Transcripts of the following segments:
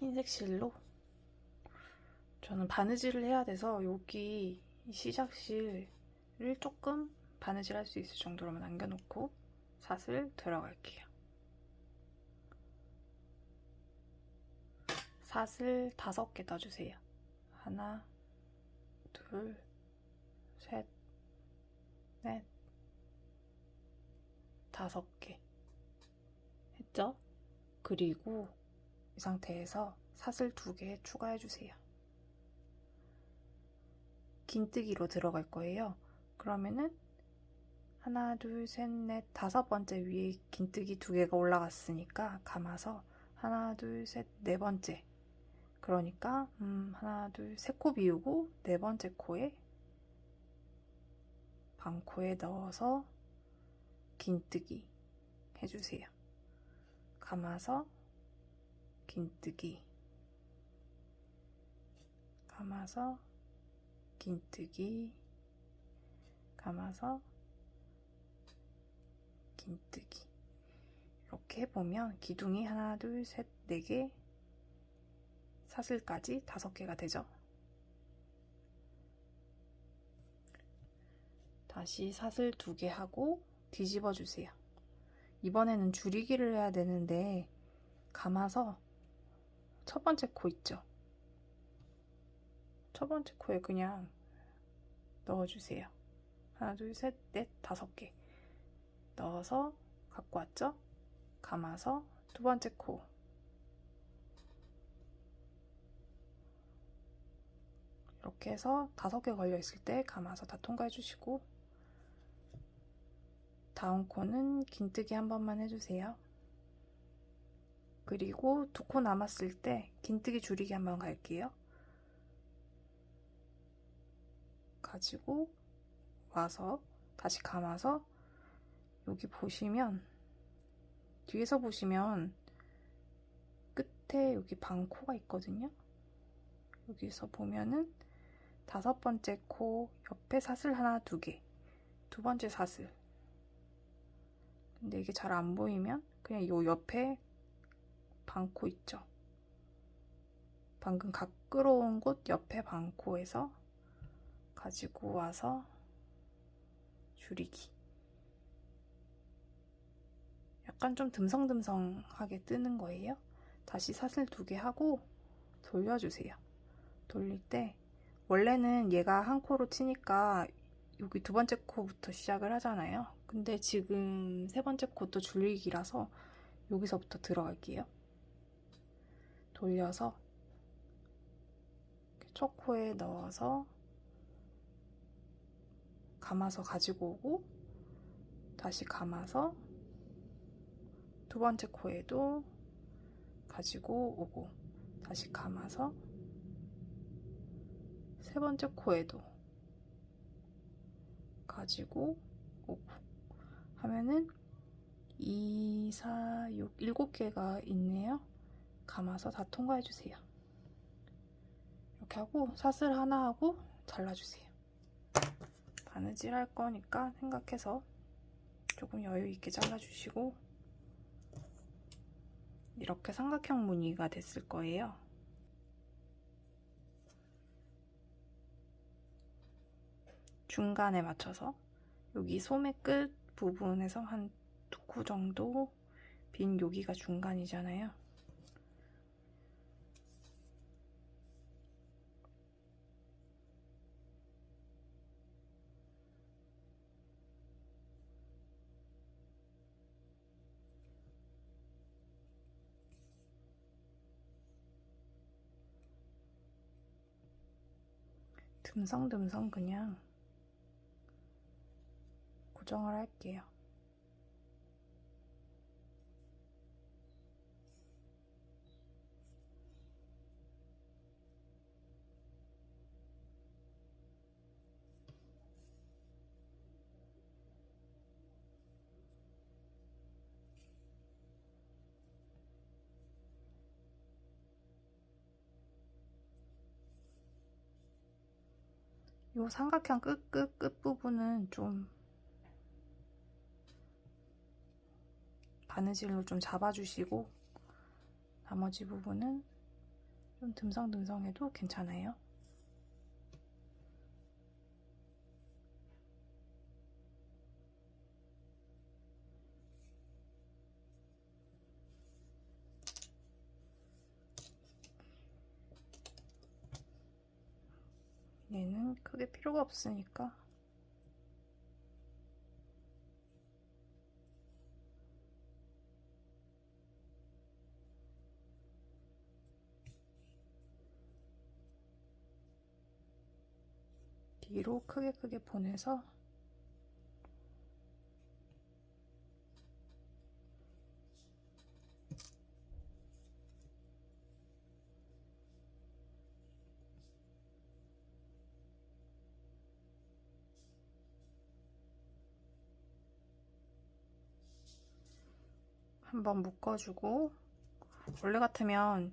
흰색 실로 저는 바느질을 해야 돼서 여기 이 시작실을 조금 바느질 할 수 있을 정도로만 남겨놓고 사슬 들어갈게요. 사슬 다섯 개 떠주세요. 하나, 둘, 셋, 넷, 다섯 개. 했죠? 그리고 이 상태에서 사슬 두개 추가해 주세요. 긴뜨기로 들어갈 거예요. 그러면은 하나, 둘, 셋, 넷, 다섯 번째 위에 긴뜨기 두 개가 올라갔으니까 감아서 하나, 둘, 셋, 네 번째. 그러니까 음, 하나, 둘, 세 코 비우고 네 번째 코에 반코에 넣어서 긴뜨기 해주세요. 감아서 긴뜨기. 감아서 긴뜨기. 감아서 긴뜨기. 이렇게 해보면 기둥이 하나 둘 셋 네 개 사슬까지 다섯 개가 되죠? 다시 사슬 두 개 하고 뒤집어 주세요. 이번에는 줄이기를 해야 되는데 감아서 첫 번째 코 있죠 첫 번째 코에 그냥 넣어주세요. 하나, 둘, 셋, 넷, 다섯 개 넣어서 갖고 왔죠? 감아서 두 번째 코 이렇게 해서 다섯 개 걸려 있을 때 감아서 다 통과해 주시고 다음 코는 긴뜨기 한 번만 해주세요. 그리고 두 코 남았을 때 긴뜨기 줄이기 한번 갈게요. 가지고 와서 다시 감아서 여기 보시면 뒤에서 보시면 끝에 여기 반코가 있거든요. 여기서 보면은 다섯 번째 코 옆에 사슬 하나 두 개, 두 번째 사슬. 근데 이게 잘 안 보이면 그냥 요 옆에 반코 있죠. 방금 각 끌어온 곳 옆에 반코에서 가지고 와서 줄이기. 약간 좀 듬성듬성하게 뜨는 거예요. 다시 사슬 두 개 하고 돌려주세요. 돌릴 때 원래는 얘가 한 코로 치니까 여기 두 번째 코부터 시작을 하잖아요. 근데 지금 세 번째 코도 줄이기라서 여기서부터 들어갈게요. 돌려서 첫 코에 넣어서 감아서 가지고 오고 다시 감아서 두 번째 코에도 가지고 오고 다시 감아서 세 번째 코에도 가지고 오고 하면은 2, 4, 6, 7개가 있네요. 감아서 다 통과해 주세요. 이렇게 하고 사슬 하나 하고 잘라주세요. 바느질 할 거니까 생각해서 조금 여유 있게 잘라주시고 이렇게 삼각형 무늬가 됐을 거예요. 중간에 맞춰서 여기 소매 끝 부분에서 한두코 정도 빈 여기가 중간이잖아요. 듬성듬성 그냥 고정을 할게요. 요 삼각형 끝, 끝, 끝 부분은 좀 바느질로 좀 잡아주시고 나머지 부분은 좀 듬성듬성해도 괜찮아요. 크게 필요가 없으니까. 뒤로 크게 크게 보내서 한번 묶어주고 원래 같으면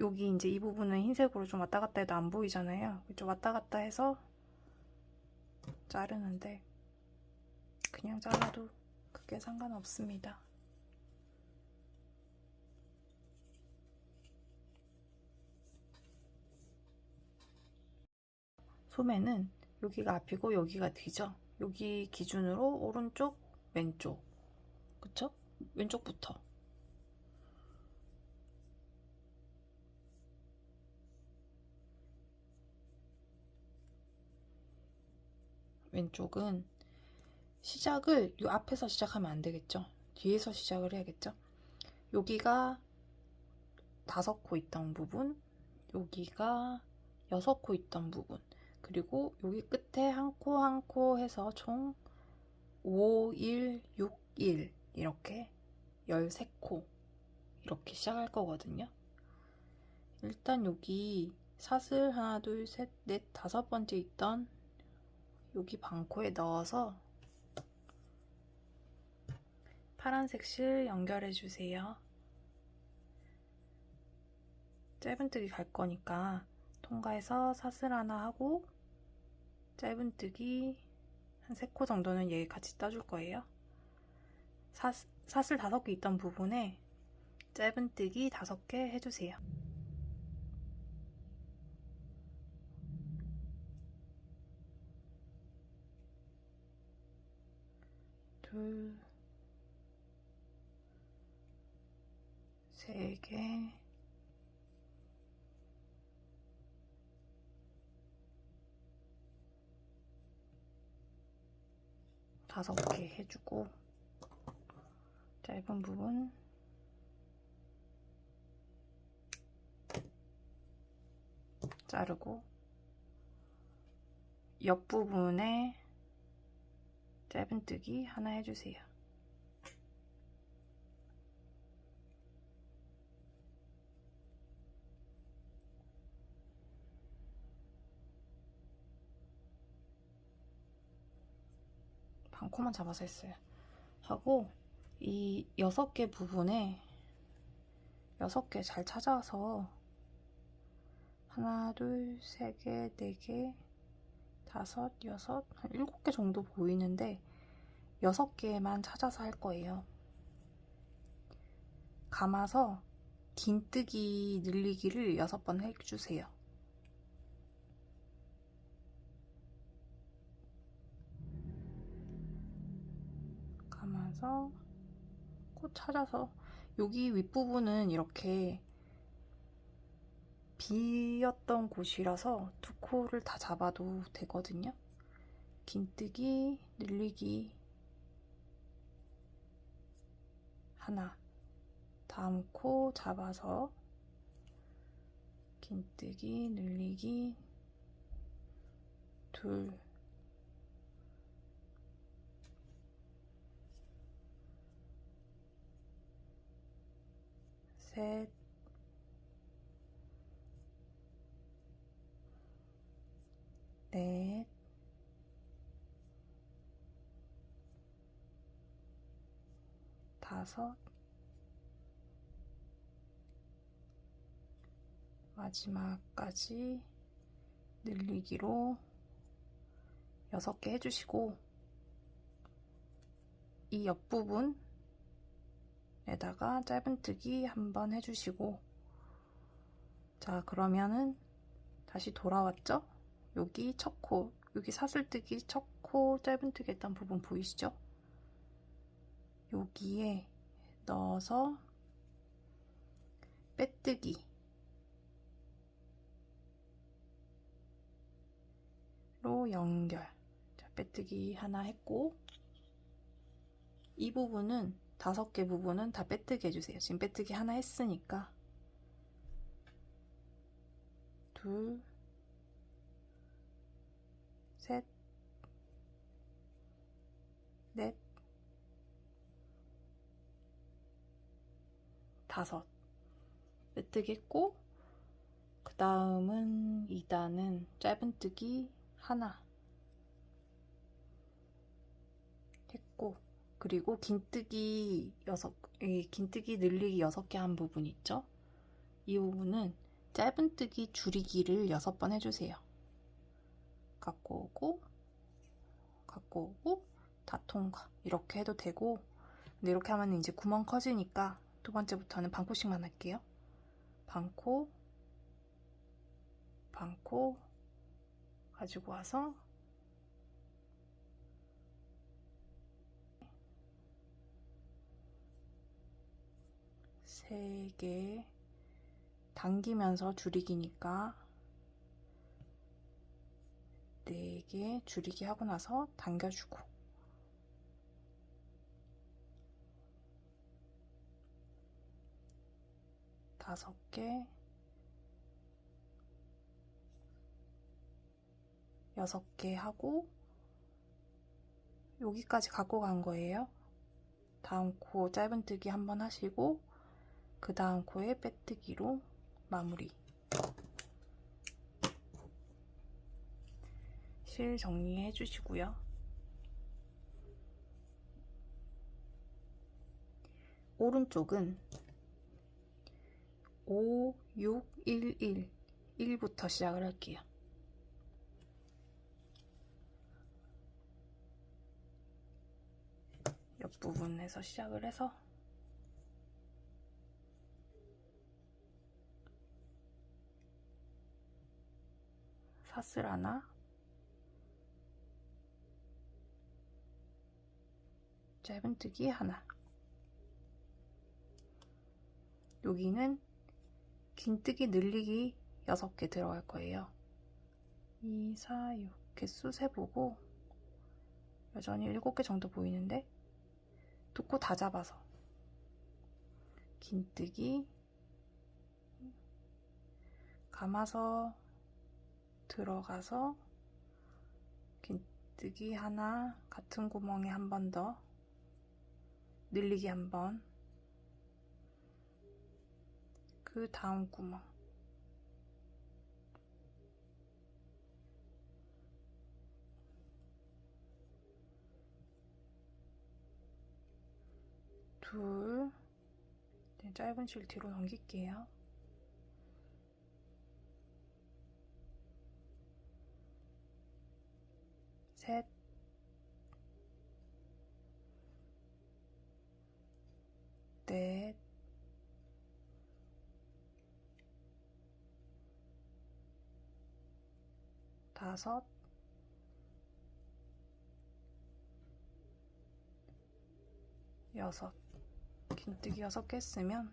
여기 이제 이 부분은 흰색으로 좀 왔다 갔다 해도 안 보이잖아요. 좀 왔다 갔다 해서 자르는데 그냥 잘라도 크게 상관없습니다. 소매는 여기가 앞이고 여기가 뒤죠. 여기 기준으로 오른쪽, 왼쪽. 그쵸? 왼쪽부터. 왼쪽은 시작을 이 앞에서 시작하면 안 되겠죠. 뒤에서 시작을 해야겠죠. 여기가 다섯 코 있던 부분, 여기가 여섯 코 있던 부분, 그리고 여기 끝에 한 코 한 코 해서 총 5, 1, 6, 1 이렇게 13코 이렇게 시작할 거거든요. 일단 여기 사슬 하나, 둘, 셋, 넷, 다섯 번째 있던 여기 방코에 넣어서 파란색 실 연결해 주세요. 짧은뜨기 갈 거니까 통과해서 사슬 하나 하고 짧은뜨기 한 3코 정도는 얘 같이 떠줄 거예요. 사, 사슬 5개 있던 부분에 짧은뜨기 5개 해주세요. 둘, 세 개, 다섯 개 해주고, 짧은 부분, 자르고, 옆부분에 짧은뜨기 하나 해주세요. 반코만 잡아서 했어요. 하고 이 여섯 개 부분에 여섯 개 잘 찾아서 하나, 둘, 세 개, 네 개, 다섯, 여섯, 한 일곱 개 정도 보이는데 여섯 개만 찾아서 할 거예요. 감아서 긴뜨기 늘리기를 여섯 번 해주세요. 감아서 꼭 찾아서 여기 윗부분은 이렇게 비었던 곳이라서 두 코를 다 잡아도 되거든요. 긴뜨기, 늘리기 하나. 다음 코 잡아서 긴뜨기, 늘리기. 둘 셋, 넷, 다섯, 마지막까지 늘리기로 여섯 개 해주시고 이 옆부분 에다가 짧은뜨기 한번 해주시고 자, 그러면은 다시 돌아왔죠? 여기 첫 코, 여기 사슬뜨기 첫 코 짧은뜨기 했던 부분 보이시죠? 여기에 넣어서 빼뜨기 로 연결. 자, 빼뜨기 하나 했고 이 부분은 다섯 개 부분은 다 빼뜨기 해주세요. 지금 빼뜨기 하나 했으니까. 둘, 셋, 넷, 다섯. 빼뜨기 했고 그 다음은 2단은 짧은뜨기 하나 그리고 긴뜨기 여섯 이 긴뜨기 늘리기 여섯 개한 부분 있죠? 이 부분은 짧은뜨기 줄이기를 여섯 번 해주세요. 갖고 오고 갖고 오고 다 통과 이렇게 해도 되고 근데 이렇게 하면 이제 구멍 커지니까 두 번째부터는 반코씩만 할게요. 반코 반코 가지고 와서 세 개 당기면서 줄이기니까 네 개 줄이기 하고 나서 당겨주고 다섯 개 여섯 개 하고 여기까지 갖고 간 거예요. 다음 코 짧은뜨기 한번 하시고 그 다음 코에 빼뜨기로 마무리. 실 정리해 주시고요. 오른쪽은 5, 6, 1, 1, 1부터 시작을 할게요. 옆부분에서 시작을 해서 사슬 하나? 짧은뜨기 하나. 여기는 긴뜨기 늘리기 6개 들어갈 거예요. 2, 4, 6 개수 세보고 여전히 7개 정도 보이는데 두코다 잡아서 긴뜨기 감아서 들어가서 긴뜨기 하나 같은 구멍에 한 번 더 늘리기 한 번. 그 다음 구멍. 둘 네, 짧은 실 뒤로 넘길게요 셋, 넷, 다섯, 여섯. 긴뜨기 여섯 개 했으면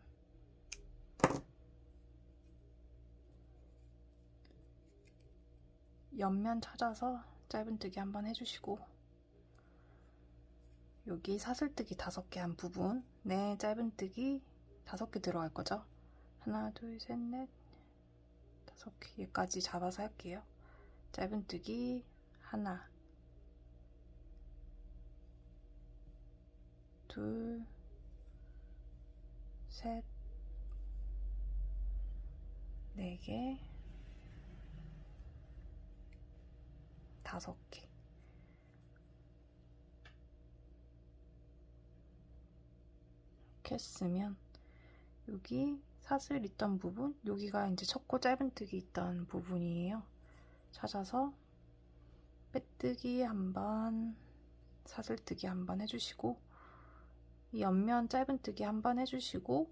옆면 찾아서 짧은뜨기 한번 해주시고 여기 사슬뜨기 다섯 개 한 부분에 짧은뜨기 다섯 개 들어갈 거죠? 하나 둘 셋 넷 다섯 개까지 잡아서 할게요. 짧은뜨기 하나 둘 셋, 네 개, 다섯 개. 이렇게 했으면 여기 사슬 있던 부분, 여기가 이제 첫코 짧은뜨기 있던 부분이에요. 찾아서 빼뜨기 한 번, 사슬뜨기 한 번 해주시고 이 옆면 짧은뜨기 한 번 해주시고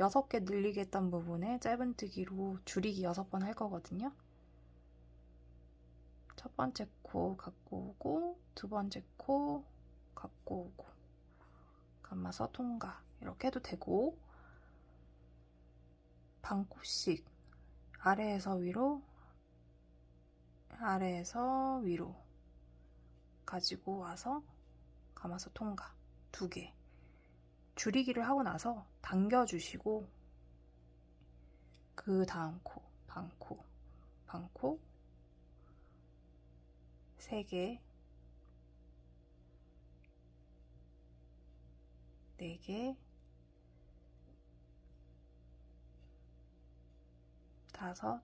여섯 개 늘리겠다는 부분에 짧은뜨기로 줄이기 여섯 번 할 거거든요. 첫 번째 코 갖고 오고 두 번째 코 갖고 오고. 감아서 통과 이렇게 해도 되고. 반 코씩 아래에서 위로 아래에서 위로 가지고 와서 감아서 통과 두 개. 줄이기를 하고 나서 당겨주시고 그 다음 코, 반코, 반코 세 개, 네 개, 다섯,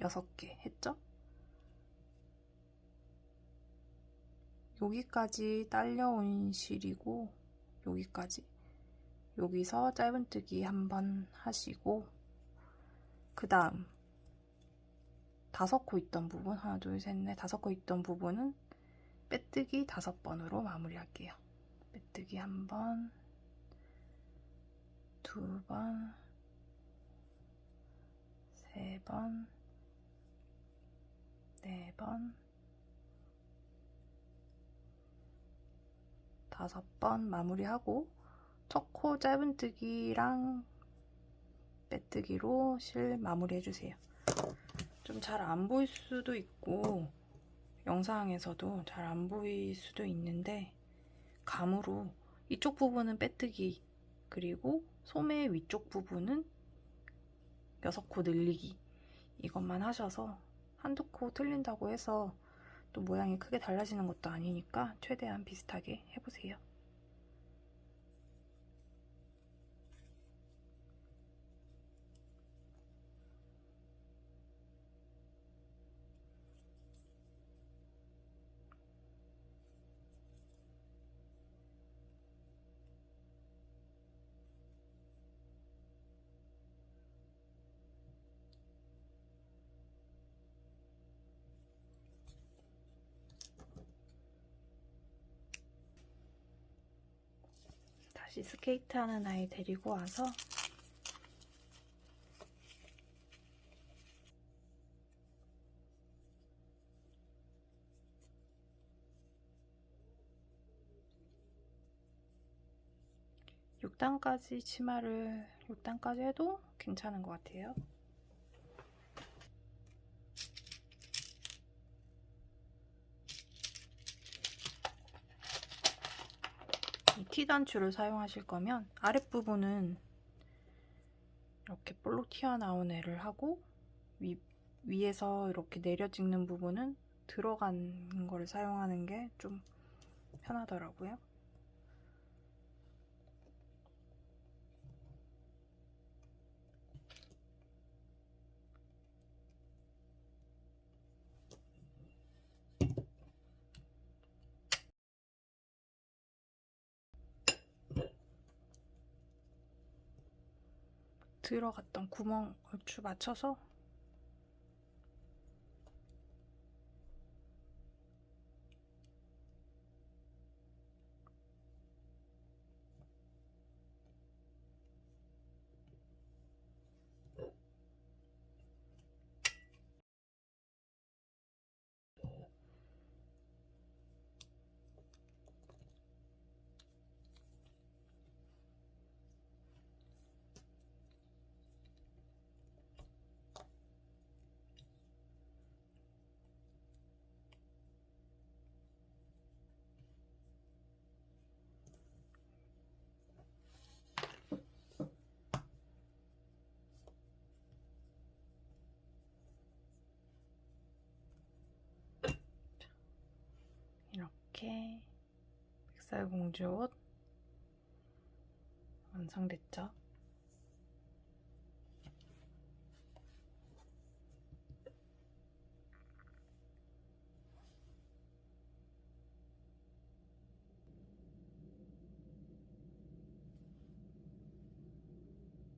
여섯 개 했죠? 여기까지 딸려온 실이고 여기까지. 여기서 짧은뜨기 한번 하시고 그 다음 다섯 코 있던 부분 하나 둘 셋 넷 다섯 코 있던 부분은 빼뜨기 다섯 번으로 마무리할게요 빼뜨기 한 번, 두 번, 세 번, 네 번, 다섯 번 마무리하고 첫 코 짧은뜨기랑 빼뜨기로 실 마무리 해주세요. 좀 잘 안 보일 수도 있고 영상에서도 잘 안 보일 수도 있는데 감으로 이쪽 부분은 빼뜨기 그리고 소매 위쪽 부분은 여섯 코 늘리기 이것만 하셔서 한두 코 틀린다고 해서 또 모양이 크게 달라지는 것도 아니니까 최대한 비슷하게 해보세요. 다시 스케이트 하는 아이 데리고 와서 육단까지 치마를 6단까지 해도 괜찮은 것 같아요. 이 T단추를 사용하실 거면 아랫부분은 이렇게 볼록 튀어나온 애를 하고 위, 위에서 이렇게 내려 찍는 부분은 들어간 거를 사용하는 게 좀 편하더라고요. 들어갔던 구멍 얼추 맞춰서 이렇게 백설공주 옷 완성됐죠?